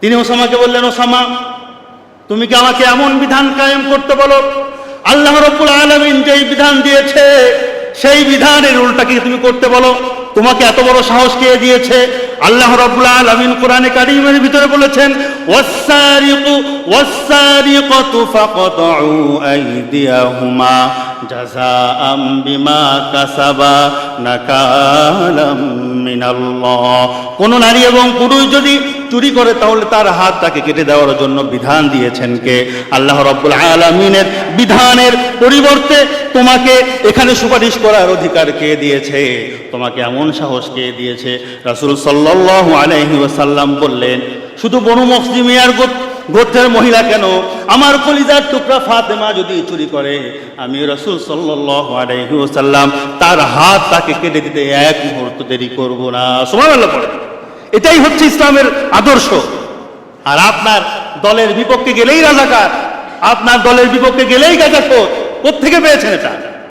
তিনি ওসামাকে বললেন, ওসামা, তুমি কি আমাকে এমন বিধান কায়েম করতে বলো? আল্লাহ রব্বুল আলমিন যেই বিধান দিয়েছে, সেই বিধানের উল্টা কি তুমি করতে বলো? তোমাকে এত বড় সাহস কে দিয়েছে? আল্লাহ রব্বুল আলমিন কোরআনে কারিমের ভিতরে বলেছেন কাসাবা কোন নারী এবং পুরুষ যদি চুরি করে তাহলে তার হাত তাকে কেটে দেওয়ার জন্য বিধান দিয়েছেন কে? আল্লাহ রব্বুল আলমিনের বিধানের পরিবর্তে তোমাকে এখানে সুপারিশ করার অধিকার কে দিয়েছে? তোমাকে এমন সাহস কে দিয়েছে? রাসূল সাল্লাল্লাহু আলাইহি ওয়াসাল্লাম বললেন, শুধু বনু মুসলিমিয়ার গোত্র গোত্রের মহিলা কেন? আমার কলিজার টুকরা ফাতেমা যদি চুরি করে, আমি রসুল ওয়াসাল্লাম তার হাত তাকে কেটে দিতে এক মুহূর্ত দেরি করব না। সুবহানাল্লাহ পড়ে এটাই হচ্ছে ইসলামের আদর্শ। আর আপনার দলের বিপক্ষে গেলেই রাজাকার, আপনার দলের বিপক্ষে গেলেই গাজাখোর। কোথেকে পেয়েছেন এটা?